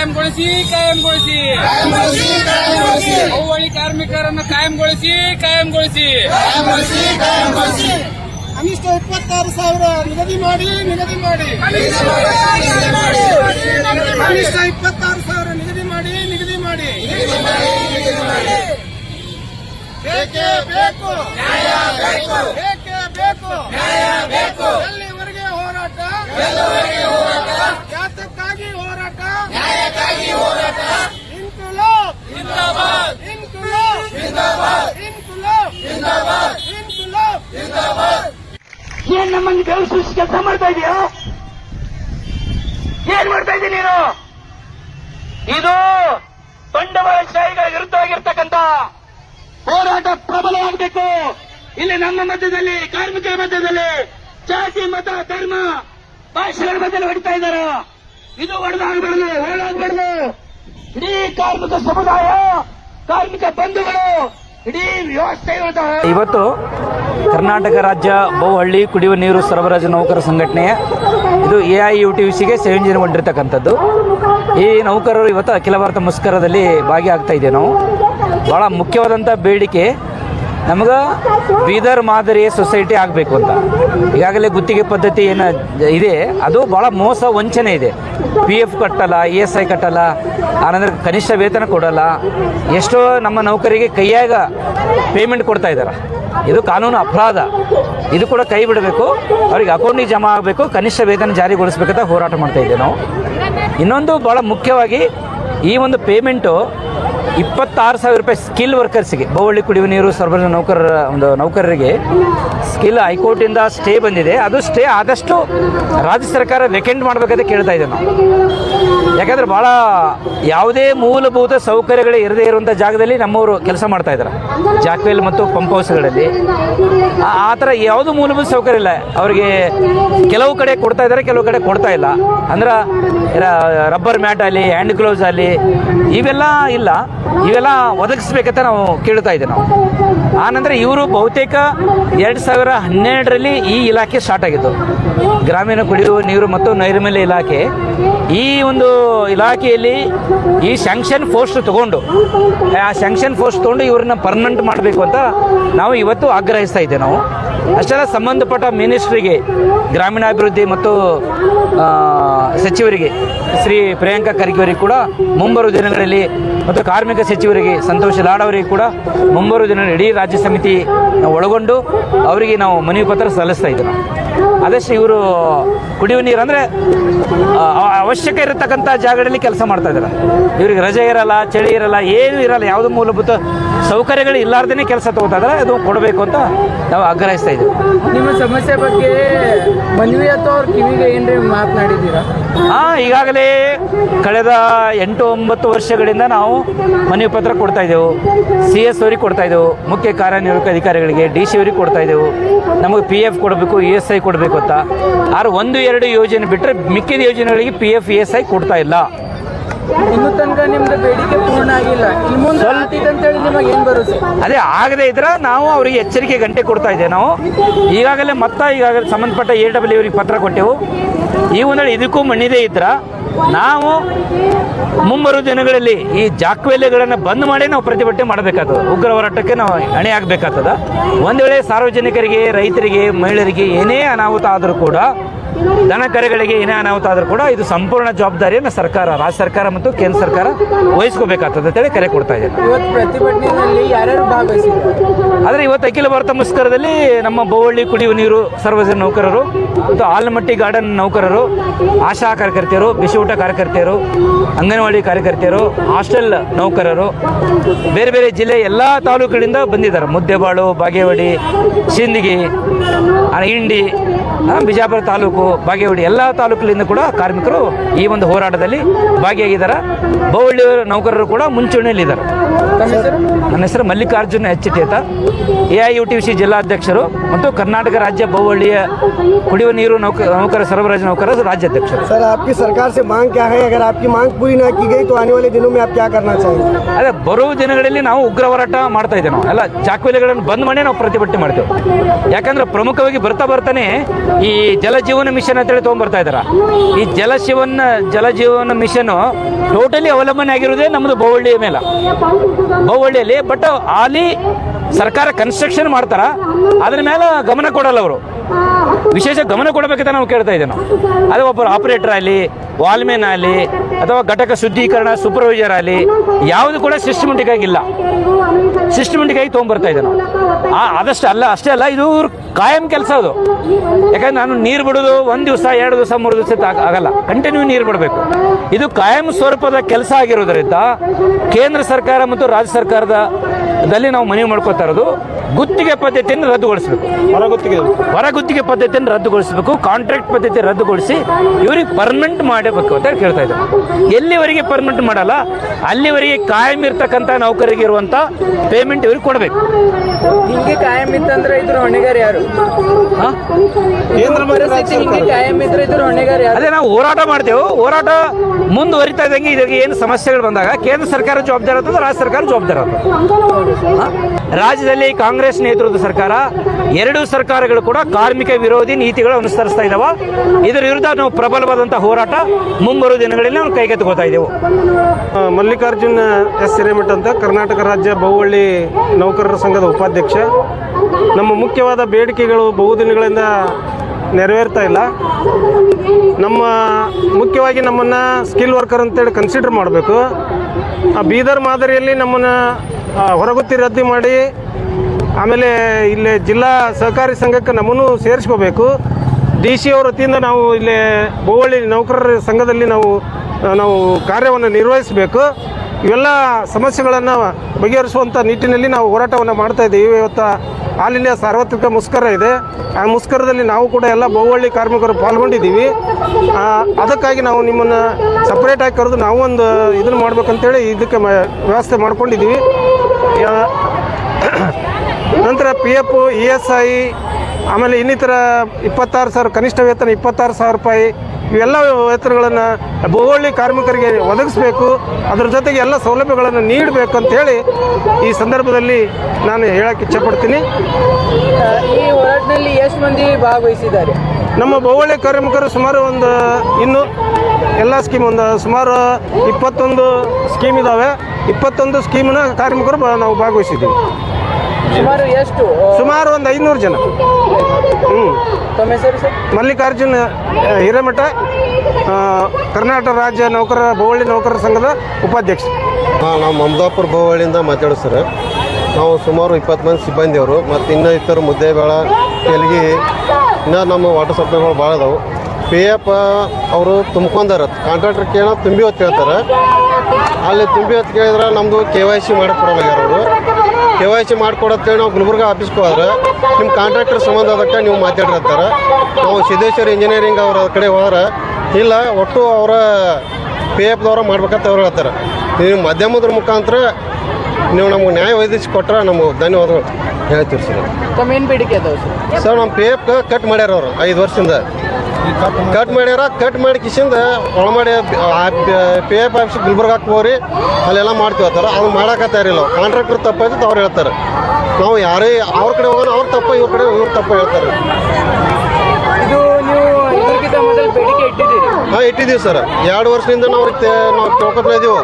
ಕಾಯಂಗೊಳಿಸಿ ಕಾಯಂಗೊಳಿಸಿ. ಹೋಬಳಿ ಕಾರ್ಮಿಕರನ್ನು ಕಾಯಂಗೊಳಿಸಿ ಕಾಯಂಗೊಳಿಸಿ. ಕನಿಷ್ಠ ಇಪ್ಪತ್ತಾರು ಸಾವಿರ ನಿಗದಿ ಮಾಡಿ ನಿಗದಿ ಮಾಡಿ. ಕನಿಷ್ಠ ಇಪ್ಪತ್ತಾರು ಸಾವಿರ ನಿಗದಿ ಮಾಡಿ ನಿಗದಿ ಮಾಡಿ. ಬೇಕೇ ಬೇಕು. ಬೇಕೇ ಬೇಕು. ಎಲ್ಲಿವರೆಗೆ ಹೋರಾಟ? ಹೋರಾಟ ಇನ್ಕುಲಾಬ್ ಇನ್ಕುಲಾಬ್ ಏನ್ ನಮ್ಮನ್ನು ಬೆಳೆಸಿ ಕೆಲಸ ಮಾಡ್ತಾ ಇದೀಯಾ? ಏನ್ ಮಾಡ್ತಾ ಇದ್ದೀನಿ ನೀನು? ಇದು ಬಂಡವಾಳಶಾಹಿಗಳ ವಿರುದ್ಧವಾಗಿರ್ತಕ್ಕಂಥ ಹೋರಾಟ ಪ್ರಬಲವಾಗಬೇಕು. ಇಲ್ಲಿ ನಮ್ಮ ಮಧ್ಯದಲ್ಲಿ, ಕಾರ್ಮಿಕರ ಮಧ್ಯದಲ್ಲಿ ಜಾತಿ, ಮತ, ಧರ್ಮ, ಭಾಷೆಗಳ ಮಧ್ಯದಲ್ಲಿ ಹೊಡಿತಾ ಇದ್ದಾರೆ. ಇದು ಒಡೆದಾಗಬಾರ್ದು ಹೊರಡಾಗಬಾರ್ದು ಇಡೀ ಕಾರ್ಮಿಕ ಸಮುದಾಯ, ಕಾರ್ಮಿಕ ಬಂಧುಗಳು, ಇಡೀ ವ್ಯವಸ್ಥೆ ಇವತ್ತು ಕರ್ನಾಟಕ ರಾಜ್ಯ ಬಹುಹಳ್ಳಿ ಕುಡಿಯುವ ನೀರು ಸರಬರಾಜು ನೌಕರ ಸಂಘಟನೆಯ ಇದು ಎ ಐ ಯು ಟಿ ಸಿಗೆ ಸಂಯೋಜನೆಗೊಂಡಿರ್ತಕ್ಕಂಥದ್ದು. ಈ ನೌಕರರು ಇವತ್ತು ಅಖಿಲ ಭಾರತ ಮುಷ್ಕರದಲ್ಲಿ ಭಾಗಿಯಾಗ್ತಾ ಇದ್ದೇವೆ ನಾವು. ಭಾಳ ಮುಖ್ಯವಾದಂಥ ಬೇಡಿಕೆ ನಮಗೆ ಬೀದರ್ ಮಾದರಿಯ ಸೊಸೈಟಿ ಆಗಬೇಕು ಅಂತ. ಈಗಾಗಲೇ ಗುತ್ತಿಗೆ ಪದ್ಧತಿ ಏನು ಇದೆ, ಅದು ಭಾಳ ಮೋಸ ವಂಚನೆ ಇದೆ. ಪಿ ಎಫ್ ಕಟ್ಟಲ್ಲ ಇ ಎಸ್ ಐ ಕಟ್ಟಲ್ಲ ಆನಂದ್ರೆ ಕನಿಷ್ಠ ವೇತನ ಕೊಡಲ್ಲ, ಎಷ್ಟೋ ನಮ್ಮ ನೌಕರಿಗೆ ಕೈಯಾಗ ಪೇಮೆಂಟ್ ಕೊಡ್ತಾ ಇದ್ದಾರೆ ಇದು ಕಾನೂನು ಅಪರಾಧ. ಇದು ಕೂಡ ಕೈ ಬಿಡಬೇಕು, ಅವ್ರಿಗೆ ಅಕೌಂಟಿಗೆ ಜಮಾ ಆಗಬೇಕು, ಕನಿಷ್ಠ ವೇತನ ಜಾರಿಗೊಳಿಸ್ಬೇಕಂತ ಹೋರಾಟ ಮಾಡ್ತಾ ಇದ್ದೇವೆ ನಾವು. ಇನ್ನೊಂದು ಭಾಳ ಮುಖ್ಯವಾಗಿ ಈ ಒಂದು ಪೇಮೆಂಟು ಇಪ್ಪತ್ತಾರು ಸಾವಿರ ರೂಪಾಯಿ ಸ್ಕಿಲ್ ವರ್ಕರ್ಸ್ಗೆ ಬೌಳಿ ಕುಡಿಯುವ ನೀರು ಸರಬರಾಜು ನೌಕರರ, ಒಂದು ನೌಕರರಿಗೆ ಸ್ಕಿಲ್ ಹೈಕೋರ್ಟಿಂದ ಸ್ಟೇ ಬಂದಿದೆ. ಅದು ಸ್ಟೇ ಆದಷ್ಟು ರಾಜ್ಯ ಸರ್ಕಾರ ವೆಕೆಂಡ್ ಮಾಡಬೇಕಂತ ಕೇಳ್ತಾ ಇದ್ದೇವೆ ನಾವು. ಯಾಕಂದ್ರೆ ಭಾಳ ಯಾವುದೇ ಮೂಲಭೂತ ಸೌಕರ್ಯಗಳೇ ಇರದೇ ಇರುವಂಥ ಜಾಗದಲ್ಲಿ ನಮ್ಮವರು ಕೆಲಸ ಮಾಡ್ತಾ ಇದ್ದಾರೆ. ಜಾಕ್ವೆಲ್ ಮತ್ತು ಪಂಪ್ ಹೌಸ್ಗಳಲ್ಲಿ. ಆ ಥರ ಯಾವುದು ಮೂಲಭೂತ ಸೌಕರ್ಯ ಇಲ್ಲ. ಅವರಿಗೆ ಕೆಲವು ಕಡೆ ಕೊಡ್ತಾ ಇದ್ದಾರೆ, ಕೆಲವು ಕಡೆ ಕೊಡ್ತಾ ಇಲ್ಲ. ಅಂದ್ರೆ ರಬ್ಬರ್ ಮ್ಯಾಟ್ ಆಗಲಿ ಹ್ಯಾಂಡ್ ಗ್ಲೌಸ್ ಆಗಲಿ ಇವೆಲ್ಲ ಇಲ್ಲ. ಇವೆಲ್ಲ ಒದಗಿಸ್ಬೇಕಂತ ನಾವು ಕೇಳ್ತಾ ಇದ್ದೇವೆ ನಾವು. ಆನಂತರ ಇವರು ಬಹುತೇಕ ಎರಡು ಸಾವಿರ ಹನ್ನೆರಡರಲ್ಲಿ ಈ ಇಲಾಖೆ ಸ್ಟಾರ್ಟ್ ಆಗಿತ್ತು ಗ್ರಾಮೀಣ ಕುಡಿಯುವ ನೀರು ಮತ್ತು ನೈರ್ಮಲ್ಯ ಇಲಾಖೆ. ಈ ಒಂದು ಇಲಾಖೆಯಲ್ಲಿ ಈ ಸ್ಯಾಂಕ್ಷನ್ ಪೋಸ್ಟ್ ತಗೊಂಡು, ಆ ಸ್ಯಾಂಕ್ಷನ್ ಪೋಸ್ಟ್ ತಗೊಂಡು ಇವ್ರನ್ನ ಪರ್ಮನೆಂಟ್ ಮಾಡಬೇಕು ಅಂತ ನಾವು ಇವತ್ತು ಆಗ್ರಹಿಸ್ತಾ ಇದ್ದೇವೆ ನಾವು. ಅಷ್ಟೆಲ್ಲ ಸಂಬಂಧಪಟ್ಟ ಮಿನಿಸ್ಟ್ರಿಗೆ, ಗ್ರಾಮೀಣಾಭಿವೃದ್ಧಿ ಮತ್ತು ಸಚಿವರಿಗೆ, ಶ್ರೀ ಪ್ರಿಯಾಂಕಾ ಖರ್ಗೆ ಅವರಿಗೆ ಕೂಡ ಮುಂಬರುವ ದಿನಗಳಲ್ಲಿ ಮತ್ತು ಕಾರ್ಮಿಕ ಸಚಿವರಿಗೆ ಸಂತೋಷ್ ಲಾಡ್ ಕೂಡ ಮುಂಬರುವ ದಿನ ಇಡೀ ರಾಜ್ಯ ಸಮಿತಿ ಒಳಗೊಂಡು ಅವರಿಗೆ ನಾವು ಮನವಿ ಪತ್ರ ಸಲ್ಲಿಸ್ತಾ ಇದ್ದೇವೆ. ಆದಷ್ಟು ಇವರು ಕುಡಿಯುವ ನೀರು ಅಂದರೆ ಅವಶ್ಯಕ ಇರತಕ್ಕಂಥ ಜಾಗಗಳಲ್ಲಿ ಕೆಲಸ ಮಾಡ್ತಾ ಇದ್ದಾರೆ. ಇವ್ರಿಗೆ ರಜೆ ಇರಲ್ಲ, ಚಳಿ ಇರಲ್ಲ, ಏನೂ ಇರಲ್ಲ, ಯಾವುದು ಮೂಲಭೂತ ಸೌಕರ್ಯಗಳು ಇಲ್ಲಾರ್ದೇ ಕೆಲಸ ತಗೋತಾ ಇದ್ದಾರೆ, ಅದು ಕೊಡಬೇಕು ಅಂತ ನಾವು ಆಗ್ರಹಿಸ್ತಾ ಇದ್ದೀವಿ. ನಿಮ್ಮ ಸಮಸ್ಯೆ ಬಗ್ಗೆ ಮನವಿ ಅಥವಾ ಅವ್ರ ಕಿವಿಗೆ ಏನ್ರಿ ಮಾತನಾಡಿದ್ದೀರಾ ಹಾಂ, ಈಗಾಗಲೇ ಕಳೆದ ಎಂಟು ಒಂಬತ್ತು ವರ್ಷಗಳಿಂದ ನಾವು ಮನವಿ ಪತ್ರ ಕೊಡ್ತಾ ಇದ್ದೆವು. ಸಿ ಎಸ್ ಅವ್ರಿಗೆ ಕೊಡ್ತಾ ಇದ್ದೆವು. ಮುಖ್ಯ ಕಾರ್ಯನಿರ್ವಾಹಕ ಅಧಿಕಾರಿಗಳಿಗೆ ಡಿ ಸಿ ಅವ್ರಿಗೆ ಕೊಡ್ತಾ ಇದ್ದೆವು. ನಮಗೆ ಪಿ ಎಫ್ ಕೊಡಬೇಕು, ಇ ಎಸ್ ಐ ಕೊಡಬೇಕು ಅಂತ. ಆದ್ರೆ ಒಂದು, ಎರಡು ಯೋಜನೆ ಬಿಟ್ಟರೆ ಮಿಕ್ಕಿದ ಯೋಜನೆಗಳಿಗೆ P F, E S I ಕೊಡ್ತಾ ಇಲ್ಲ. ಇನ್ನು ತನಕ ನಿಮ್ದು ಬೇಡಿಕೆ ಪೂರ್ಣ ಆಗಿಲ್ಲ. ಇನ್ನು ಮುಂದೆ ಆಗ್ತೈತೆ ಅಂತೇಳಿ ನಿಮಗೆ ಏನ್ ಭರೋಸೆ ಅದೇ ಆಗದೆ ಇದ್ರೆ ನಾವು ಅವರಿಗೆ ಎಚ್ಚರಿಕೆ ಗಂಟೆ ಕೊಡ್ತಾ ಇದ್ದೇವೆ ನಾವು. ಈಗಾಗಲೇ ಮತ್ತೆ ಈಗಾಗಲೇ ಸಂಬಂಧಪಟ್ಟ ಎ ಡಬ್ಲ್ಯೂ ಅವರಿಗೆ ಪತ್ರ ಕೊಟ್ಟೆವು. ಈ ಒಂದು ಇದಕ್ಕೂ ಮಣ್ಣಿದೆ ಇದ್ರ. ನಾವು ಮುಂಬರುವ ದಿನಗಳಲ್ಲಿ ಈ ಜಾಕ್ವೆಲೆಗಳನ್ನು ಬಂದ್ ಮಾಡಿ ನಾವು ಪ್ರತಿಭಟನೆ ಮಾಡಬೇಕಾಗ್ತದೆ. ಉಗ್ರ ಹೋರಾಟಕ್ಕೆ ನಾವು ಅಣೆ ಆಗಬೇಕಾಗ್ತದೆ. ಒಂದು ವೇಳೆ ಸಾರ್ವಜನಿಕರಿಗೆ ರೈತರಿಗೆ ಮಹಿಳೆಯರಿಗೆ ಏನೇ ಅನಾಹುತ ಆದರೂ ಕೂಡ ದನ ಕರೆಗಳಿಗೆ ಏನೇ ಅನಾಹುತ ಆದರೂ ಕೂಡ ಇದು ಸಂಪೂರ್ಣ ಜವಾಬ್ದಾರಿಯನ್ನು ಸರ್ಕಾರ ರಾಜ್ಯ ಸರ್ಕಾರ ಮತ್ತು ಕೇಂದ್ರ ಸರ್ಕಾರ ವಹಿಸ್ಕೋಬೇಕಾಗ್ತದೆ ಅಂತೇಳಿ ಕರೆ ಕೊಡ್ತಾ ಇದೆ ಆದರೆ ಇವತ್ತು ಅಖಿಲ ಭಾರತ ಮುಷ್ಕರದಲ್ಲಿ ನಮ್ಮ ಬಹುವಳ್ಳಿ ಕುಡಿಯುವ ನೀರು ಸರ್ವಜನ ನೌಕರರು ಮತ್ತು ಆಲಮಟ್ಟಿ ಗಾರ್ಡನ್ ನೌಕರರು, ಆಶಾ ಕಾರ್ಯಕರ್ತೆಯರು, ಬಿಸಿ ಊಟ ಕಾರ್ಯಕರ್ತೆಯರು, ಅಂಗನವಾಡಿ ಕಾರ್ಯಕರ್ತೆಯರು, ಹಾಸ್ಟೆಲ್ ನೌಕರರು, ಬೇರೆ ಬೇರೆ ಜಿಲ್ಲೆ ಎಲ್ಲ ತಾಲೂಕುಗಳಿಂದ ಬಂದಿದ್ದಾರೆ. ಮುದ್ದೆಬಾಳು, ಬಾಗೇವಾಡಿ, ಸಿಂದಗಿ ಇಂಡಿ ಬಿಜಾಪುರ ತಾಲೂಕು, ಬಾಗೇವಾಡಿ ಎಲ್ಲ ತಾಲೂಕುಗಳಿಂದ ಕೂಡ ಕಾರ್ಮಿಕರು ಈ ಒಂದು ಹೋರಾಟದಲ್ಲಿ ಭಾಗಿಯಾಗಿದ್ದಾರೆ. ಬಹುವಳ್ಳಿ ನೌಕರರು ಕೂಡ ಮುಂಚೂಣಿಯಲ್ಲಿದ್ದಾರೆ. ನನ್ನ ಹೆಸರು ಮಲ್ಲಿಕಾರ್ಜುನ ಎಚ್ ಟಿ ಅಂತ A I U T C ಜಿಲ್ಲಾಧ್ಯಕ್ಷರು ಮತ್ತು ಕರ್ನಾಟಕ ರಾಜ್ಯ ಬಹುವಳ್ಳಿಯ ಕುಡಿಯುವ ನೀರು ನೌಕ ನೌಕರ ಸರಬರಾಜು ನೌಕರ ರಾಜ್ಯಾಧ್ಯಕ್ಷರು सर आपकी सरकार से मांग क्या है अगर आपकी मांग पूरी ना की गई तो आने वाले दिनों में आप क्या करना चाहेंगे ಅದೇ ಬರುವ ದಿನಗಳಲ್ಲಿ ನಾವು ಉಗ್ರ ಹೋರಾಟ ಮಾಡ್ತಾ ಇದ್ದೇವೆ ನಾವು ಎಲ್ಲ ಚಾಕ್ವೆಲೆಗಳನ್ನು ಬಂದ್ ಮಾಡಿ ನಾವು ಪ್ರತಿಭಟನೆ ಮಾಡ್ತೇವೆ ಯಾಕಂದ್ರೆ ಪ್ರಮುಖವಾಗಿ ಬರ್ತಾ ಬರ್ತಾನೆ ಈ ಜಲಜೀವನ ಮಿಷನ್ ಅಂತೇಳಿ ತೊಗೊಂಡ್ಬರ್ತಾ ಇದಾರ ಈ ಜಲಜೀವನ ಜಲಜೀವನ ಮಿಷನ್ ಟೋಟಲಿ ಅವಲಂಬನೆ ಆಗಿರೋದೇ ನಮ್ಮದು ಬಹುವಳ್ಳಿಯ ಮೇಲೆ ಬಹುವಳ್ಳಿಯಲ್ಲಿ ಬಟ್ ಅಲ್ಲಿ ಸರ್ಕಾರ ಕನ್ಸ್ಟ್ರಕ್ಷನ್ ಮಾಡ್ತಾರ? ಅದ್ರ ಮೇಲೆ ಗಮನ ಕೊಡಲ್ಲ ಅವರು. ವಿಶೇಷ ಗಮನ ಕೊಡಬೇಕಂತ ನಾವು ಕೇಳ್ತಾ ಇದ್ದೇವೆ ನಾವು. ಅದು ಒಬ್ಬರು ಆಪರೇಟರ್ ಆಗಲಿ ವಾಲ್ಮೇನ್ ಆಗಲಿ ಅಥವಾ ಘಟಕ ಶುದ್ಧೀಕರಣ ಸೂಪರ್ವೈಸರ್ ಆಗಲಿ ಯಾವುದು ಕೂಡ ಸಿಸ್ಟಮೆಟಿಕ್ ಆಗಿಲ್ಲ ಸಿಸ್ಟಮೆಟಿಕ್ ಆಗಿ ತೊಗೊಂಡ್ಬರ್ತಾ ನಾವು. ಆದಷ್ಟು ಅಲ್ಲ ಅಷ್ಟೇ ಅಲ್ಲ ಇದು ಕಾಯಂ ಕೆಲಸ ಅದು. ಯಾಕಂದ್ರೆ ನಾನು ನೀರು ಬಿಡೋದು ಒಂದು ದಿವಸ ಎರಡು ದಿವಸ ಮೂರು ದಿವಸ ಆಗ- ಆಗಲ್ಲ. ಕಂಟಿನ್ಯೂ ನೀರು ಬಿಡಬೇಕು. ಇದು ಕಾಯಂ ಸ್ವರೂಪದ ಕೆಲಸ ಆಗಿರೋದ್ರಿಂದ ಕೇಂದ್ರ ಸರ್ಕಾರ ಮತ್ತು ರಾಜ್ಯ ಸರ್ಕಾರದ ದಲ್ಲಿ ನಾವು ಮನವಿ ಮಾಡ್ಕೋತಾ ಇರೋದು ಗುತ್ತಿಗೆ ಪದ್ಧತಿಯನ್ನು ರದ್ದುಗೊಳಿಸಬೇಕು. ಹೊರ ಗುತ್ತಿಗೆ ಪದ್ಧತಿಯನ್ನು ರದ್ದುಗೊಳಿಸಬೇಕು ಕಾಂಟ್ರಾಕ್ಟ್ ಪದ್ಧತಿ ರದ್ದುಗೊಳಿಸಿ ಇವರಿಗೆ ಪರ್ಮನೆಂಟ್ ಮಾಡಬೇಕು ಅಂತ ಕೇಳ್ತಾ ಇದ್ದಾರೆ. ಎಲ್ಲಿವರೆಗೆ ಪರ್ಮನೆಂಟ್ ಮಾಡಲ್ಲ ಅಲ್ಲಿವರೆಗೆ ಕಾಯಂ ಇರ್ತಕ್ಕಂಥ ನೌಕರಿಗೆ ಇರುವಂತ ಪೇಮೆಂಟ್ ಇವ್ರಿಗೆ ಕೊಡಬೇಕು. ಹಿಂಗೆ ಕಾಯಂ ಇತ್ತಂದ್ರೆ ಇದ್ರ ಹೊಣೆಗಾರಿ ಯಾರು? ಇದ್ರ ಹೊಣೆಗಾರ ಅದೇ ನಾವು ಹೋರಾಟ ಮಾಡ್ತೇವೆ ಹೋರಾಟ ಮುಂದುವರಿತಾ ಇದ್ದಂಗೆ ಇದಕ್ಕೆ ಏನು ಸಮಸ್ಯೆಗಳು ಬಂದಾಗ ಕೇಂದ್ರ ಸರ್ಕಾರ ಜವಾಬ್ದಾರಿ ಆಗ್ತದೆ ರಾಜ್ಯ ಸರ್ಕಾರ ಜವಾಬ್ದಾರ ಆಗ್ತದೆ ರಾಜ್ಯದಲ್ಲಿ ಕಾಂಗ್ರೆಸ್ ನೇತೃತ್ವದ ಸರ್ಕಾರ ಎರಡು ಸರ್ಕಾರಗಳು ಕೂಡ ಕಾರ್ಮಿಕ ವಿರೋಧಿ ನೀತಿಗಳು ಅನುಸರಿಸ್ತಾ ಇದಾವ. ಇದರ ವಿರುದ್ಧ ನಾವು ಪ್ರಬಲವಾದಂತಹ ಹೋರಾಟ ಮುಂಬರುವ ದಿನಗಳಲ್ಲಿ ನಾವು ಕೈಗೆತ್ತಿಕೊಳ್ತಾ ಇದ್ದೆವು. ಮಲ್ಲಿಕಾರ್ಜುನ್ ಎಸ್. ಹಿರೇಮಠ ಅಂತ ಕರ್ನಾಟಕ ರಾಜ್ಯ ಬಹುವಳ್ಳಿ ನೌಕರರ ಸಂಘದ ಉಪಾಧ್ಯಕ್ಷ. ನಮ್ಮ ಮುಖ್ಯವಾದ ಬೇಡಿಕೆಗಳು ಬಹುದಿನಗಳಿಂದ ನೆರವೇರ್ತಾ ಇಲ್ಲ. ನಮ್ಮ ಮುಖ್ಯವಾಗಿ ನಮ್ಮನ್ನು ಸ್ಕಿಲ್ ವರ್ಕರ್ ಅಂತೇಳಿ ಕನ್ಸಿಡರ್ ಮಾಡಬೇಕು. ಆ ಬೀದರ್ ಮಾದರಿಯಲ್ಲಿ ನಮ್ಮನ್ನು ಹೊರಗುತ್ತಿ ರದ್ದು ಮಾಡಿ ಆಮೇಲೆ ಇಲ್ಲಿ ಜಿಲ್ಲಾ ಸಹಕಾರಿ ಸಂಘಕ್ಕೆ ನಮ್ಮನ್ನು ಸೇರಿಸ್ಕೋಬೇಕು. ಡಿ ಸಿ ಅವರ ವತಿಯಿಂದ ನಾವು ಇಲ್ಲಿ ಬೋವಳ್ಳಿ ನೌಕರರ ಸಂಘದಲ್ಲಿ ನಾವು ನಾವು ಕಾರ್ಯವನ್ನು ನಿರ್ವಹಿಸಬೇಕು. ಇವೆಲ್ಲ ಸಮಸ್ಯೆಗಳನ್ನು ಬಗೆಹರಿಸುವಂಥ ನಿಟ್ಟಿನಲ್ಲಿ ನಾವು ಹೋರಾಟವನ್ನು ಮಾಡ್ತಾ ಇದ್ದೀವಿ. ಇವತ್ತು ಆಲ್ ಇಂಡಿಯಾ ಸಾರ್ವತ್ರಿಕ ಮುಷ್ಕರ ಇದೆ. ಆ ಮುಷ್ಕರದಲ್ಲಿ ನಾವು ಕೂಡ ಎಲ್ಲ ಬಹುವಳ್ಳಿ ಕಾರ್ಮಿಕರು ಪಾಲ್ಗೊಂಡಿದ್ದೀವಿ. ಅದಕ್ಕಾಗಿ ನಾವು ನಿಮ್ಮನ್ನು ಸಪ್ರೇಟಾಗಿ ಕರೆದು ನಾವು ಒಂದು ಇದನ್ನು ಮಾಡ್ಬೇಕಂತೇಳಿ ಇದಕ್ಕೆ ವ್ಯವಸ್ಥೆ ಮಾಡ್ಕೊಂಡಿದ್ದೀವಿ. ನಂತರ P F E S I ಆಮೇಲೆ ಇನ್ನಿತರ ಇಪ್ಪತ್ತಾರು ಸಾವಿರ ಕನಿಷ್ಠ ವೇತನ ಇಪ್ಪತ್ತಾರು ಸಾವಿರ ರೂಪಾಯಿ ಇವೆಲ್ಲ ವೇತನಗಳನ್ನು ಭೂಗೋಳಿ ಕಾರ್ಮಿಕರಿಗೆ ಒದಗಿಸಬೇಕು. ಅದರ ಜೊತೆಗೆ ಎಲ್ಲ ಸೌಲಭ್ಯಗಳನ್ನು ನೀಡಬೇಕು ಅಂತೇಳಿ ಈ ಸಂದರ್ಭದಲ್ಲಿ ನಾನು ಹೇಳಕ್ಕೆ ಇಚ್ಛಪಡ್ತೀನಿ. ಈ ಹೋರಾಟದಲ್ಲಿ ಎಷ್ಟು ಮಂದಿ ಭಾಗವಹಿಸಿದ್ದಾರೆ? ನಮ್ಮ ಭೌಗೋಳಿ ಕಾರ್ಮಿಕರು ಸುಮಾರು ಒಂದು ಇನ್ನು ಎಲ್ಲ ಸ್ಕೀಮ್ ಒಂದು ಸುಮಾರು ಇಪ್ಪತ್ತೊಂದು ಸ್ಕೀಮ್ ಇದ್ದಾವೆ ಇಪ್ಪತ್ತೊಂದು ಸ್ಕೀಮ್ನ ಕಾರ್ಮಿಕರು ನಾವು ಭಾಗವಹಿಸಿದ್ದೀವಿ. ಸುಮಾರು ಎಷ್ಟು ಸುಮಾರು ಒಂದು ಐನೂರು ಜನ. ಹ್ಞೂ ತಮ್ಮ ಹೆಸರು ಸರ್? ಮಲ್ಲಿಕಾರ್ಜುನ ಹಿರೇಮಠ ಕರ್ನಾಟಕ ರಾಜ್ಯ ನೌಕರರ ಬಹುವಳ್ಳಿ ನೌಕರರ ಸಂಘದ ಉಪಾಧ್ಯಕ್ಷ. ಹಾಂ ನಾವು ಮಮದಾಪುರ ಬಹುವಳ್ಳಿಯಿಂದ ಮಾತಾಡೋದು ಸರ್. ನಾವು ಸುಮಾರು ಇಪ್ಪತ್ತು ಮಂದಿ ಸಿಬ್ಬಂದಿಯವರು ಮತ್ತು ಇನ್ನೂ ಇತರ ಮುದ್ದೇಬೇಳ ತೆಲಗಿ ಇನ್ನೂ ನಮ್ಮ ವಾಟರ್ ಸಪ್ಲೈಗಳು ಭಾಳ ಅದಾವೆ. ಪಿ ಎಫ್ ಅವರು ತುಂಬ್ಕೊಂಡಾರ ಕಾಂಟ್ರಾಕ್ಟರ್ ಕೇಳೋ ತುಂಬಿ ಹೊತ್ತು ಹೇಳ್ತಾರೆ ಅಲ್ಲಿ ತುಂಬಿ ಹೊತ್ತು ಕೇಳಿದ್ರೆ ನಮ್ಮದು ಕೆ ವೈ ಸಿ ಮಾಡಕ್ಕೆ ಕೊಡೋಲ್ಲ ಅವರು. ಕೆ ವೈ ಸಿ ಮಾಡಿಕೊಡತ್ತೇಳಿ ನಾವು ಗುಲ್ಬರ್ಗ ಆಫೀಸ್ಗೆ ಹೋದ್ರೆ ನಿಮ್ಮ ಕಾಂಟ್ರಾಕ್ಟರ್ ಸಂಬಂಧ ಅದಕ್ಕೆ ನೀವು ಮಾತಾಡಿರ್ತಾರೆ ನಾವು ಸಿದ್ದೇಶ್ವರ ಇಂಜಿನಿಯರಿಂಗ್ ಅವರ ಕಡೆ ಹೋದ್ರೆ, ಇಲ್ಲ, ಒಟ್ಟು ಅವರ ಪಿ ಎಫ್ದವ್ರ ಮಾಡ್ಬೇಕಂತ ಅವ್ರು ಹೇಳ್ತಾರೆ. ನೀವು ಮಾಧ್ಯಮದ ಮುಖಾಂತರ ನೀವು ನಮಗೆ ನ್ಯಾಯ ಒದಗಿಸಿ ಕೊಟ್ಟರೆ ನಮಗೆ ಧನ್ಯವಾದಗಳು. ಹೇಳ್ತೀವಿ ಸರ್ ತಮ್ಮ ಏನು ಬೇಡಿಕೆ ಅದಾವ ಸರ್? ಸರ್ ನಮ್ಮ ಪಿ ಎಫ್ ಕಟ್ ಮಾಡ್ಯಾರ ಅವರು ಐದು ವರ್ಷದಿಂದ. ಕಟ್ ಮಾಡ್ಯಾರ ಕಟ್ ಮಾಡಿ ಕಿಸಿಂದ ಒಳಮಾಡಿ ಪಿ ಎಫ್ ಆಫೀಸ್ ಗುಲ್ಬರ್ಗ ಹೋಗ್ರಿ ಅಲ್ಲೆಲ್ಲ ಮಾಡ್ತೀವಿ ಅಂತಾರೆ ಅದು ಮಾಡಕತ್ತಾರಿಲ್ಲ ಕಾಂಟ್ರಾಕ್ಟರ್ ತಪ್ಪಾಯ್ತು ಅವ್ರು ಹೇಳ್ತಾರೆ. ನಾವು ಯಾರೇ ಅವ್ರ ಕಡೆ ಹೋಗೋಣ ಅವ್ರ ತಪ್ಪ ಇವ್ರ ಕಡೆ ಇವ್ರ ತಪ್ಪ ಹೇಳ್ತಾರೆ. ಇದು ನೀವು ಮೊದಲು ಬೇಡಿಕೆ ಇಟ್ಟಿದ್ದೀರಿ. ಹಾಂ ಇಟ್ಟಿದ್ದೀವಿ ಸರ್. ಎರಡು ವರ್ಷದಿಂದ ನಾವು ನಾವು ಕೇಳ್ಕೊತಾ ಇದೀವಿ.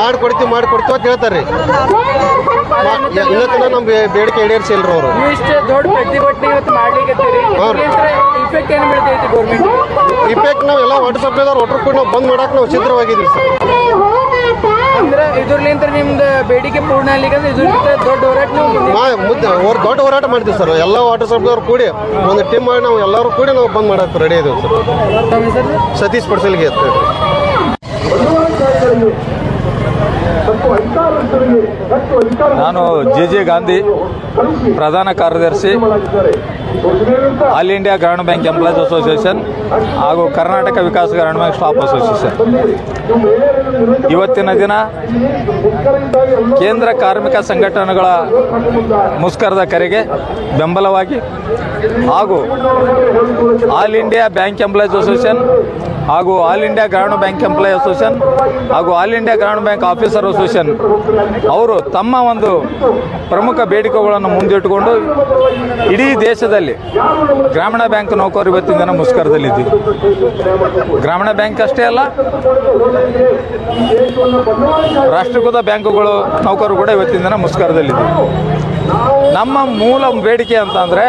ಮಾಡಿಕೊಡ್ತೀವಿ ಮಾಡಿಕೊಡ್ತೀವಿ ಅಂತ ಹೇಳ್ತಾರೆ ರೀ. ಇಲ್ಲ ತನಕ ನಮ್ಮ ಬೇಡಿಕೆ ಈಡೇರಿಸಿಲ್ರಿ ಅವರು. ಇಷ್ಟು ದೊಡ್ಡ ಪ್ರತಿಭಟನೆ ಇವತ್ತು ಮಾಡ್ಲಿಕ್ಕೆ ಇಫೆಕ್ಟ್ ಏನು ಬೀಳ್ತೈತಿ ಗೌರ್ಮೆಂಟ್ ಇಫೆಕ್ಟ್ ನಾವು ಎಲ್ಲ ವಾಟರ್ ಸಪ್ಲೈದವ್ರು ವಾಟರ್ ಕೂಡ ನಾವು ಬಂದ್ ಮಾಡಕ್ಕೆ ನಾವು ಸಿದ್ಧವಾಗಿದ್ದೀವಿ ಸರ್. ಅಂದ್ರೆ ಇದ್ರಲಿಂತ ನಿಮ್ದು ಬೇಡಿಕೆ ಪೂರ್ಣ ಆಗ್ಲಿಕ್ಕೆ ದೊಡ್ಡ ಹೋರಾಟ ನೀವು ಮುಂದೆ ಅವ್ರು ದೊಡ್ಡ ಹೋರಾಟ ಮಾಡ್ತೀವಿ ಸರ್. ಎಲ್ಲ ವಾಟರ್ ಸಪ್ಲೈದವ್ರು ಕೂಡಿ ಒಂದು ಟೀಮ್ ಮಾಡಿ ನಾವು ಎಲ್ಲರೂ ಕೂಡಿ ನಾವು ಬಂದ್ ಮಾಡಕ್ಕೆ ರೆಡಿ ಇದೀವಿ ಸರ್. ಸತೀಶ್ ಅಂತ ಹೇಳಿ ನಾನು ಜೆ ಜೆ ಗಾಂಧಿ ಪ್ರಧಾನ ಕಾರ್ಯದರ್ಶಿ, all India Grameen bank employees association ಹಾಗೂ ಕರ್ನಾಟಕ ವಿಕಾಸ ಗ್ರಾಮೀಣ ಬ್ಯಾಂಕ್ ಸ್ಟಾಫ್ ಅಸೋಸಿಯೇಷನ್. ಇವತ್ತಿನ ದಿನ ಕೇಂದ್ರ ಕಾರ್ಮಿಕ ಸಂಘಟನೆಗಳ ಮುಷ್ಕರದ ಕರೆಗೆ ಬೆಂಬಲವಾಗಿ ಹಾಗೂ all India bank employees association ಹಾಗೂ all India Grameen bank employee association ಹಾಗೂ all India Grameen bank officer association ಅವರು ತಮ್ಮ ಒಂದು ಪ್ರಮುಖ ಬೇಡಿಕೆಗಳನ್ನು ಮುಂದಿಟ್ಟುಕೊಂಡು ಇಡೀ ದೇಶದಲ್ಲಿ ಗ್ರಾಮೀಣ ಬ್ಯಾಂಕ್ ನೌಕರರು ಇವತ್ತಿನ ದಿನ ಮುಷ್ಕರದಲ್ಲಿದ್ದೀವಿ. ಗ್ರಾಮೀಣ ಬ್ಯಾಂಕ್ ಅಷ್ಟೇ ಅಲ್ಲ, ರಾಷ್ಟ್ರೀಕೃತ ಬ್ಯಾಂಕುಗಳು ನೌಕರರು ಕೂಡ ಇವತ್ತಿನ ದಿನ ಮುಷ್ಕರದಲ್ಲಿದ್ದೀವಿ. ನಮ್ಮ ಮೂಲ ಬೇಡಿಕೆ ಅಂತಂದರೆ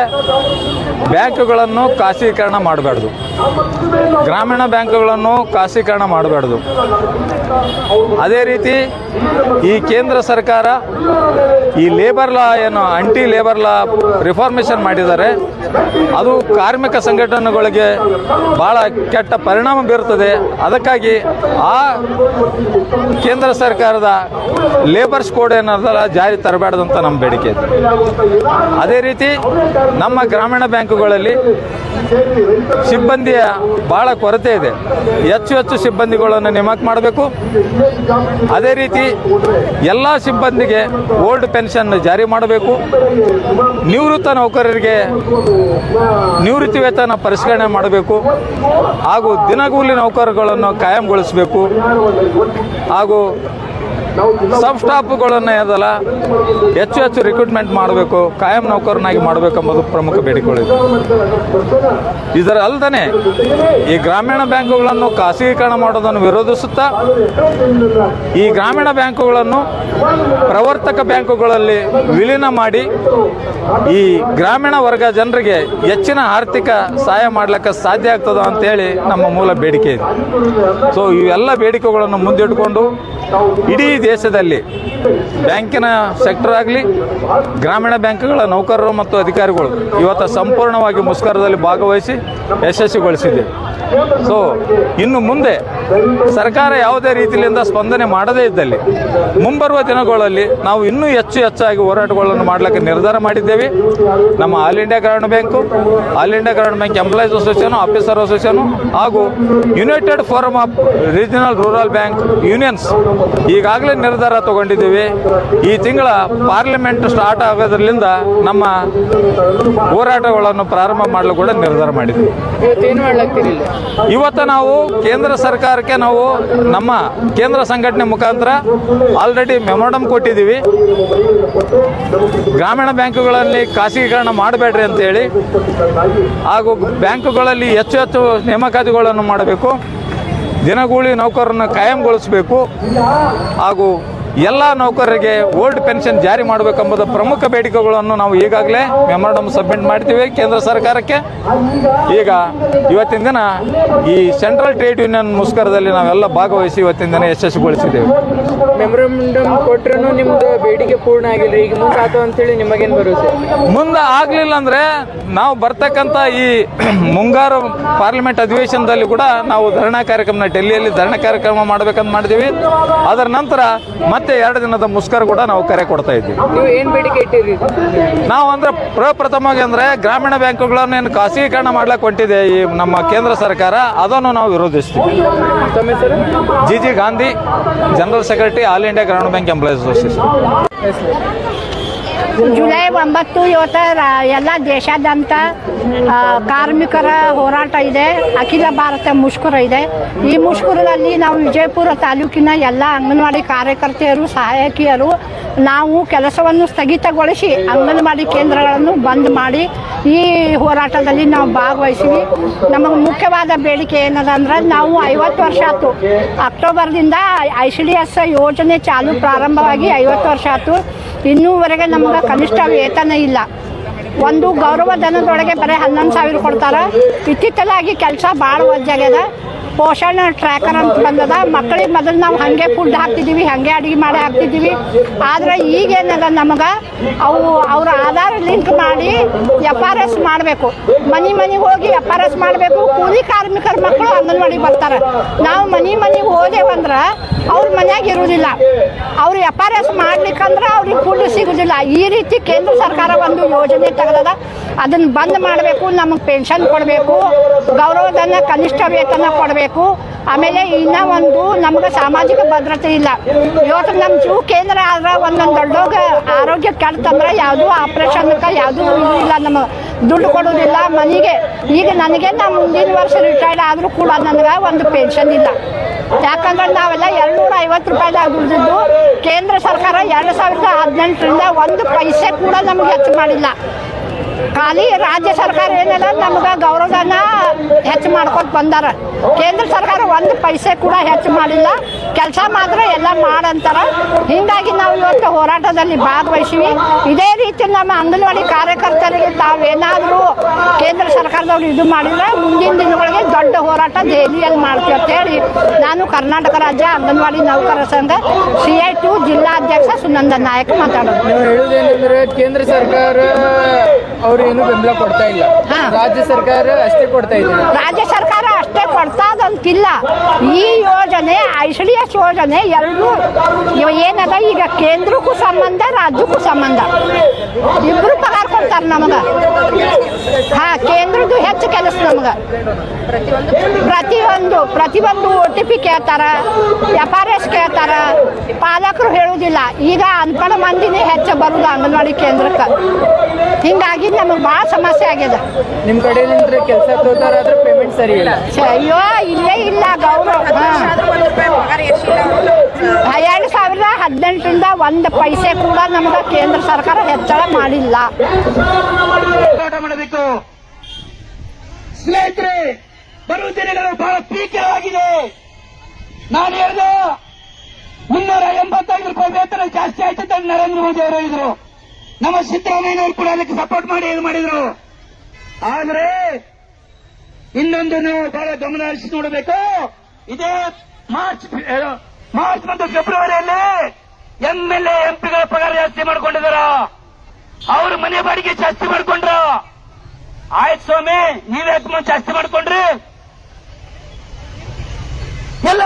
ಬ್ಯಾಂಕುಗಳನ್ನು ಖಾಸಗೀಕರಣ ಮಾಡಬಾರ್ದು. ಗ್ರಾಮೀಣ ಬ್ಯಾಂಕುಗಳನ್ನು ಖಾಸಗೀಕರಣ ಮಾಡಬಾರ್ದು. ಅದೇ ರೀತಿ ಈ ಕೇಂದ್ರ ಸರ್ಕಾರ ಈ ಲೇಬರ್ ಲಾ ಏನು ಅಂಟಿ ಲೇಬರ್ ಲಾ ರಿಫಾರ್ಮೇಷನ್ ಮಾಡಿದ್ದಾರೆ. ಅದು ಕಾರ್ಮಿಕ ಸಂಘಟನೆಗಳಿಗೆ ಭಾಳ ಕೆಟ್ಟ ಪರಿಣಾಮ ಬೀರುತ್ತದೆ. ಅದಕ್ಕಾಗಿ ಆ ಕೇಂದ್ರ ಸರ್ಕಾರದ ಲೇಬರ್ಸ್ ಕೋಡ್ ಏನದಲ್ಲ ಜಾರಿ ತರಬೇಡದಂತ ನಮ್ಮ ಬೇಡಿಕೆ ಇದೆ. ಅದೇ ರೀತಿ ನಮ್ಮ ಗ್ರಾಮೀಣ ಬ್ಯಾಂಕುಗಳಲ್ಲಿ ಸಿಬ್ಬಂದಿಯ ಭಾಳ ಕೊರತೆ ಇದೆ. ಹೆಚ್ಚು ಹೆಚ್ಚು ಸಿಬ್ಬಂದಿಗಳನ್ನು ನೇಮಕ ಮಾಡಬೇಕು. ಅದೇ ರೀತಿ ಎಲ್ಲ ಸಿಬ್ಬಂದಿಗೆ ಓಲ್ಡ್ ಪೆನ್ಷನ್ ಜಾರಿ ಮಾಡಬೇಕು. ನಿವೃತ್ತ ನೌಕರರಿಗೆ ನಿವೃತ್ತಿ ವೇತನ ಪರಿಷ್ಕರಣೆ ಮಾಡಬೇಕು. ಹಾಗೂ ದಿನಗೂಲಿ ನೌಕರಗಳನ್ನು ಕಾಯಂಗೊಳಿಸಬೇಕು. ಹಾಗೂ ಸಬ್ ಸ್ಟಾಫ್ಗಳನ್ನು ಅದಲ್ಲ, ಹೆಚ್ಚು ಹೆಚ್ಚು ರಿಕ್ರೂಟ್ಮೆಂಟ್ ಮಾಡಬೇಕು, ಕಾಯಂ ನೌಕರನಾಗಿ ಮಾಡಬೇಕೆಂಬುದು ಪ್ರಮುಖ ಬೇಡಿಕೆಗಳಿದೆ ಇದರ ಅಲ್ಲದೆ ಈ ಗ್ರಾಮೀಣ ಬ್ಯಾಂಕುಗಳನ್ನು ಖಾಸಗೀಕರಣ ಮಾಡೋದನ್ನು ವಿರೋಧಿಸುತ್ತಾ, ಈ ಗ್ರಾಮೀಣ ಬ್ಯಾಂಕುಗಳನ್ನು ಪ್ರವರ್ತಕ ಬ್ಯಾಂಕುಗಳಲ್ಲಿ ವಿಲೀನ ಮಾಡಿ, ಈ ಗ್ರಾಮೀಣ ವರ್ಗ ಜನರಿಗೆ ಹೆಚ್ಚಿನ ಆರ್ಥಿಕ ಸಹಾಯ ಮಾಡ್ಲಿಕ್ಕೆ ಸಾಧ್ಯ ಆಗ್ತದ ಅಂತೇಳಿ ನಮ್ಮ ಮೂಲ ಬೇಡಿಕೆ ಇದೆ. ಸೊ ಇವೆಲ್ಲ ಬೇಡಿಕೆಗಳನ್ನು ಮುಂದಿಟ್ಟುಕೊಂಡು ಇಡೀ ದೇಶದಲ್ಲಿ ಬ್ಯಾಂಕಿನ ಸೆಕ್ಟರ್ ಆಗಲಿ, ಗ್ರಾಮೀಣ ಬ್ಯಾಂಕ್ಗಳ ನೌಕರರು ಮತ್ತು ಅಧಿಕಾರಿಗಳು ಇವತ್ತು ಸಂಪೂರ್ಣವಾಗಿ ಮುಷ್ಕರದಲ್ಲಿ ಭಾಗವಹಿಸಿ ಯಶಸ್ವಿಗೊಳಿಸಿದೆ. ಸೊ ಇನ್ನು ಮುಂದೆ ಸರ್ಕಾರ ಯಾವುದೇ ರೀತಿಯಿಂದ ಸ್ಪಂದನೆ ಮಾಡದೇ ಇದ್ದಲ್ಲಿ ಮುಂಬರುವ ದಿನಗಳಲ್ಲಿ ನಾವು ಇನ್ನೂ ಹೆಚ್ಚು ಹೆಚ್ಚಾಗಿ ಹೋರಾಟಗಳನ್ನು ಮಾಡಲಿಕ್ಕೆ ನಿರ್ಧಾರ ಮಾಡಿದ್ದೇವೆ. ನಮ್ಮ all India Grameen bank all India Grameen bank employees association officer association ಹಾಗೂ united forum of regional rural bank unions ಈಗಾಗಲೇ ನಿರ್ಧಾರ ತಗೊಂಡಿದ್ದೀವಿ. ಈ ತಿಂಗಳ ಪಾರ್ಲಿಮೆಂಟ್ ಸ್ಟಾರ್ಟ್ ಆಗೋದ್ರಿಂದ ನಮ್ಮ ಹೋರಾಟಗಳನ್ನು ಪ್ರಾರಂಭ ಮಾಡಲು ಕೂಡ ನಿರ್ಧಾರ ಮಾಡಿದ್ದೀವಿ. ಇವತ್ತು ನಾವು ಕೇಂದ್ರ ಸರ್ಕಾರಕ್ಕೆ ನಾವು ನಮ್ಮ ಕೇಂದ್ರ ಸಂಘಟನೆ ಮುಖಾಂತರ ಆಲ್ರೆಡಿ ಮೆಮೊರಡಮ್ ಕೊಟ್ಟಿದ್ದೀವಿ. ಗ್ರಾಮೀಣ ಬ್ಯಾಂಕುಗಳಲ್ಲಿ ಖಾಸಗೀಕರಣ ಮಾಡಬೇಡ್ರಿ ಅಂತೇಳಿ ಹಾಗೂ ಬ್ಯಾಂಕುಗಳಲ್ಲಿ ಹೆಚ್ಚು ಹೆಚ್ಚು ನೇಮಕಾತಿಗಳನ್ನು ಮಾಡಬೇಕು. ದಿನಗೂಲಿ ನೌಕರರನ್ನು ಕಾಯಂಗೊಳಿಸಬೇಕು. ಹಾಗೂ ಎಲ್ಲ ನೌಕರರಿಗೆ ಓಲ್ಡ್ ಪೆನ್ಷನ್ ಜಾರಿ ಮಾಡಬೇಕೆಂಬುದು ಪ್ರಮುಖ ಬೇಡಿಕೆಗಳನ್ನು ನಾವು ಈಗಾಗಲೇ ಮೆಮೊರಡಮ್ ಸಬ್ಮಿಟ್ ಮಾಡ್ತೀವಿ ಕೇಂದ್ರ ಸರ್ಕಾರಕ್ಕೆ. ಈಗ ಇವತ್ತಿನ ದಿನ ಈ ಸೆಂಟ್ರಲ್ ಟ್ರೇಡ್ ಯೂನಿಯನ್ ಮುಷ್ಕರದಲ್ಲಿ ನಾವೆಲ್ಲ ಭಾಗವಹಿಸಿ ಇವತ್ತಿನ ದಿನ ಯಶಸ್ವಿಗೊಳಿಸಿದ್ದೇವೆ. ಮೆಮೊರಂಡಮ್ ಕೊಟ್ಟರೂ ನಿಮ್ದು ಬೇಡಿಕೆ ಪೂರ್ಣ ಆಗಿಲ್ಲ. ಈಗ ಮುಂದೆ ಅಂತೇಳಿ ನಿಮಗೇನು ಬರುತ್ತೆ ಮುಂದೆ ಆಗಲಿಲ್ಲ ಅಂದರೆ ನಾವು ಬರ್ತಕ್ಕಂಥ ಈ ಮುಂಗಾರು ಪಾರ್ಲಿಮೆಂಟ್ ಅಧಿವೇಶನದಲ್ಲಿ ಕೂಡ ನಾವು ಧರಣಾ ಕಾರ್ಯಕ್ರಮ ಡೆಲ್ಲಿಯಲ್ಲಿ ಧರಣಾ ಕಾರ್ಯಕ್ರಮ ಮಾಡಬೇಕಂತ ಮಾಡಿದ್ದೀವಿ. ಅದರ ನಂತರ ಮತ್ತೆ ಎರಡು ದಿನದ ಮುಷ್ಕರ ಕೂಡ ನಾವು ಕರೆ ಕೊಡ್ತಾ ಇದ್ದೀವಿ. ನೀವು ಏನು ಬೇಡಿಕೆ ಇಟ್ಟಿರಿ ನಾವು ಅಂದ್ರೆ ಪ್ರಪ್ರಥಮವಾಗಿ ಅಂದ್ರೆ ಗ್ರಾಮೀಣ ಬ್ಯಾಂಕುಗಳನ್ನು ಏನು ಖಾಸಗೀಕರಣ ಮಾಡ್ಲಿಕ್ಕೆ ಹೊಂಟಿದೆ ಈ ನಮ್ಮ ಕೇಂದ್ರ ಸರ್ಕಾರ ಅದನ್ನು ನಾವು ವಿರೋಧಿಸ್ತೀವಿ. G G Gandhi general secretary all India Grameen bank employees association. July ಒಂಬತ್ತು ಇವತ್ತು ಎಲ್ಲ ದೇಶಾದ್ಯಂತ ಕಾರ್ಮಿಕರ ಹೋರಾಟ ಇದೆ. ಅಖಿಲ ಭಾರತ ಮುಷ್ಕರ ಇದೆ. ಈ ಮುಷ್ಕರದಲ್ಲಿ ನಾವು ವಿಜಯಪುರ ತಾಲೂಕಿನ ಎಲ್ಲ ಅಂಗನವಾಡಿ ಕಾರ್ಯಕರ್ತೆಯರು, ಸಹಾಯಕಿಯರು ನಾವು ಕೆಲಸವನ್ನು ಸ್ಥಗಿತಗೊಳಿಸಿ ಅಂಗನವಾಡಿ ಕೇಂದ್ರಗಳನ್ನು ಬಂದ್ ಮಾಡಿ ಈ ಹೋರಾಟದಲ್ಲಿ ನಾವು ಭಾಗವಹಿಸಿವಿ. ನಮಗೆ ಮುಖ್ಯವಾದ ಬೇಡಿಕೆ ಏನದ ಅಂದ್ರೆ ನಾವು ಐವತ್ತು ವರ್ಷ ಆಯ್ತು. ಅಕ್ಟೋಬರ್ದಿಂದ ಐ ಸಿ ಡಿ ಎಸ್ ಯೋಜನೆ ಚಾಲು ಪ್ರಾರಂಭವಾಗಿ ಐವತ್ತು ವರ್ಷ ಆಯ್ತು. ಇನ್ನೂವರೆಗೆ ಕನಿಷ್ಠ ವೇತನ ಇಲ್ಲ. ಒಂದು ಗೌರವ ಧನದೊಳಗೆ ಬರೀ ಹನ್ನೊಂದು ಸಾವಿರ ಕೊಡ್ತಾರೆ. ಇತ್ತಿತ್ತಲಾಗಿ ಕೆಲಸ ಭಾಳ ಒಜ್ಜಾಗ್ಯದ. ಪೋಷಣ ಟ್ರ್ಯಾಕರ್ ಅಂತ ಬಂದದ. ಮಕ್ಕಳಿಗೆ ಮೊದಲು ನಾವು ಹಾಗೆ ಫುಡ್ ಹಾಕ್ತಿದ್ದೀವಿ ಹಾಗೆ ಅಡುಗೆ ಮಾಡಿ ಹಾಕ್ತಿದ್ದೀವಿ ಆದರೆ ಈಗೇನದ ನಮಗೆ? ಅವು ಅವ್ರ ಆಧಾರ್ ಲಿಂಕ್ ಮಾಡಿ ಎಫ್ ಆರ್ ಎಸ್ ಮಾಡಬೇಕು. ಮನೆ ಮನೆಗೆ ಹೋಗಿ ಎಫ್ ಆರ್ ಎಸ್ ಮಾಡಬೇಕು. ಕೂಲಿ ಕಾರ್ಮಿಕರ ಮಕ್ಕಳು ಅಂಗನವಾಡಿಗೆ ಬರ್ತಾರೆ. ನಾವು ಮನೆ ಮನೆಗೆ ಹೋದೆವಂದ್ರೆ ಅವ್ರ ಮನ್ಯಾಗ ಇರುವುದಿಲ್ಲ ಅವ್ರು ಎಸ್ ಮಾಡ್ಲಿಕ್ಕಂದ್ರೆ ಅವ್ರಿಗೆ ಫುಡ್ ಸಿಗುದಿಲ್ಲ. ಈ ರೀತಿ ಕೇಂದ್ರ ಸರ್ಕಾರ ಒಂದು ಯೋಜನೆ ತೆಗೆದದ. ಅದನ್ನ ಬಂದ್ ಮಾಡಬೇಕು, ನಮಗೆ ಪೆನ್ಷನ್ ಕೊಡಬೇಕು, ಗೌರವಧನ, ಕನಿಷ್ಠ ವೇತನ ಕೊಡಬೇಕು. ಆಮೇಲೆ ಇನ್ನ ಒಂದು ನಮ್ಗೆ ಸಾಮಾಜಿಕ ಭದ್ರತೆ ಇಲ್ಲ. ಇವತ್ತು ನಮ್ಮ ಜೀವ ಕೇಂದ್ರ ಆದ್ರೆ ಒಂದೊಂದು ದೊಡ್ಡೋಗ ಆರೋಗ್ಯ ಕೆಡ್ತಂದ್ರೆ ಯಾವುದೂ ಆಪ್ರೇಷನ್ಗೆ ಯಾವುದೂ ಇಲ್ಲ. ನಮ್ಮ ದುಡ್ಡು ಕೊಡೋದಿಲ್ಲ ಮನೆಗೆ. ಈಗ ನನಗೆ ನಾ ಮುಂದಿನ ವರ್ಷ ರಿಟೈರ್ಡ್ ಆದರೂ ಕೂಡ ನನಗೆ ಒಂದು ಪೆನ್ಷನ್ ಇಲ್ಲ. ಯಾಕಂದ್ರೆ ನಾವೆಲ್ಲ ಎರಡ್ನೂರ ಐವತ್ತು ರೂಪಾಯಿದಾಗ ದುಡ್ದಿದ್ದು ಕೇಂದ್ರ ಸರ್ಕಾರ ಎರಡು ಸಾವಿರದ ಹದಿನೆಂಟರಿಂದ ಒಂದು ಪೈಸೆ ಕೂಡ ನಮ್ಗೆ ಹೆಚ್ಚು ಮಾಡಿಲ್ಲ. ಖಾಲಿ ರಾಜ್ಯ ಸರ್ಕಾರ ಏನೆಲ್ಲ, ನಮ್ಗೆ ಗೌರವನ ಹೆಚ್ಚು ಮಾಡ್ಕೊತ ಬಂದಾರ. ಕೇಂದ್ರ ಸರ್ಕಾರ ಒಂದು ಪೈಸೆ ಕೂಡ ಹೆಚ್ಚು ಮಾಡಿಲ್ಲ. ಕೆಲಸ ಮಾತ್ರ ಎಲ್ಲ ಮಾಡಂತಾರ. ಹೀಗಾಗಿ ನಾವು ಇವತ್ತು ಹೋರಾಟದಲ್ಲಿ ಭಾಗವಹಿಸಿವಿ. ಇದೇ ರೀತಿ ನಮ್ಮ ಅಂಗನವಾಡಿ ಕಾರ್ಯಕರ್ತರಿಗೆ ತಾವೇನಾದರೂ ಕೇಂದ್ರ ಸರ್ಕಾರದವ್ರು ಇದು ಮಾಡಿದ್ರೆ ಮುಂದಿನ ದಿನಗಳಿಗೆ ದೊಡ್ಡ ಹೋರಾಟ ದೆಹಲಿಯಲ್ಲಿ ಮಾಡ್ತೀವಿ ಅಂತ ಹೇಳಿ ನಾನು ಕರ್ನಾಟಕ ರಾಜ್ಯ ಅಂಗನವಾಡಿ ನೌಕರರ ಸಂಘ ಸಿ ಐ ಟು ಜಿಲ್ಲಾಧ್ಯಕ್ಷ ಸುನಂದ ನಾಯಕ್ ಮಾತಾಡೋದು. ನೀವು ಹೇಳುವುದೇನೆಂದ್ರೆ ಕೇಂದ್ರ ಸರ್ಕಾರ ಅವರು ಏನು ಬೆಂಬಲ ಕೊಡ್ತಾ ಇಲ್ಲ. ರಾಜ್ಯ ಸರ್ಕಾರ ಅಷ್ಟೇ ಕೊಡ್ತಾ ಇದೆ ರಾಜ್ಯ ಸರ್ಕಾರ ಅಷ್ಟೇ ಕೊಡ್ತಾದಂತಿಲ್ಲ ಈ ಯೋಜನೆ ಐಶ್ವರ್ಯ ಯೋಜನೆ ಎರಡೂ ಏನದ? ಈಗ ಕೇಂದ್ರಕ್ಕೂ ಸಂಬಂಧ ರಾಜ್ಯಕ್ಕೂ ಸಂಬಂಧ. ಇಬ್ರು ಪಗಾರ ಕೊಡ್ತಾರೆ ನಮಗ. ಹಾ ಕೇಂದ್ರದ್ದು ಹೆಚ್ಚು ಕೆಲಸ ನಮಗೆ. ಪ್ರತಿಯೊಂದು ಪ್ರತಿಯೊಂದು ಒ ಟಿ ಪಿ ಕೇಳ್ತಾರ ಎಫ್ ಆರ್ ಎಸ್ ಕೇಳ್ತಾರ ಪಾಲಕರು ಹೇಳುವುದಿಲ್ಲ ಈಗ ಅನ್ಪಡ ಮಂದಿನೇ ಹೆಚ್ಚು ಬರುದು ಅಂಗನವಾಡಿ ಕೇಂದ್ರಕ್ಕೆ. ಹಿಂಗಾಗಿ ನಮಗೆ ಭಾಳ ಸಮಸ್ಯೆ ಆಗ್ಯದ. ನಿಮ್ಮ ಕಡೆಯಿಂದ ಕೆಲಸ ತೋತಾರ ಆದ್ರೆ ಪೇಮೆಂಟ್ ಸರಿ ಇಲ್ಲ. ಅಯ್ಯೋ ಇಲ್ಲೇ ಇಲ್ಲ ಗೌರವ. ಎರಡು ಸಾವಿರದ ಹದಿನೆಂಟರಿಂದ ಒಂದು ಪೈಸೆ ಕೂಡ ನಮ್ಗೆ ಕೇಂದ್ರ ಸರ್ಕಾರ ಹೆಚ್ಚಳ ಮಾಡಿಲ್ಲ. ಮಾಡಬೇಕು. ಸ್ನೇಹಿತರೆ ಬರುವ ದಿನಗಳು ಬಹಳ ಭೀಕರವಾಗಿದೆ ನಾನು ಹೇಳಿದ ಮುನ್ನೂರ ಎಂಬತ್ತೈದು ರೂಪಾಯಿ ವೇತನ ಜಾಸ್ತಿ ಆಯ್ತು ಅಂತ ನರೇಂದ್ರ ಮೋದಿ ಅವರು ಹೇಳಿದ್ರು. ನಮ್ಮ ಸಿದ್ದರಾಮಯ್ಯನವರು ಕೂಡ ಅದಕ್ಕೆ ಸಪೋರ್ಟ್ ಮಾಡಿ ಇದು ಮಾಡಿದ್ರು. ಆದ್ರೆ ಇನ್ನೊಂದು ನಾವು ಬಹಳ ಗಮನ ಹರಿಸಿ ನೋಡಬೇಕು. ಇದೇ ಮಾರ್ಚ್ ಮಾರ್ಚ್ ಮತ್ತು ಫೆಬ್ರವರಿಯಲ್ಲಿ ಎಂಎಲ್ಎ ಎಂಪಿಗಳ ಪಗಾರ ಜಾಸ್ತಿ ಮಾಡ್ಕೊಂಡಿದಾರ. ಅವ್ರ ಮನೆ ಬಾಡಿಗೆ ಜಾಸ್ತಿ ಮಾಡ್ಕೊಂಡ್ರ. ಆಯ್ತು ಸ್ವಾಮಿ, ನೀವೇ ಜಾಸ್ತಿ ಮಾಡ್ಕೊಂಡ್ರಿ. ಎಲ್ಲ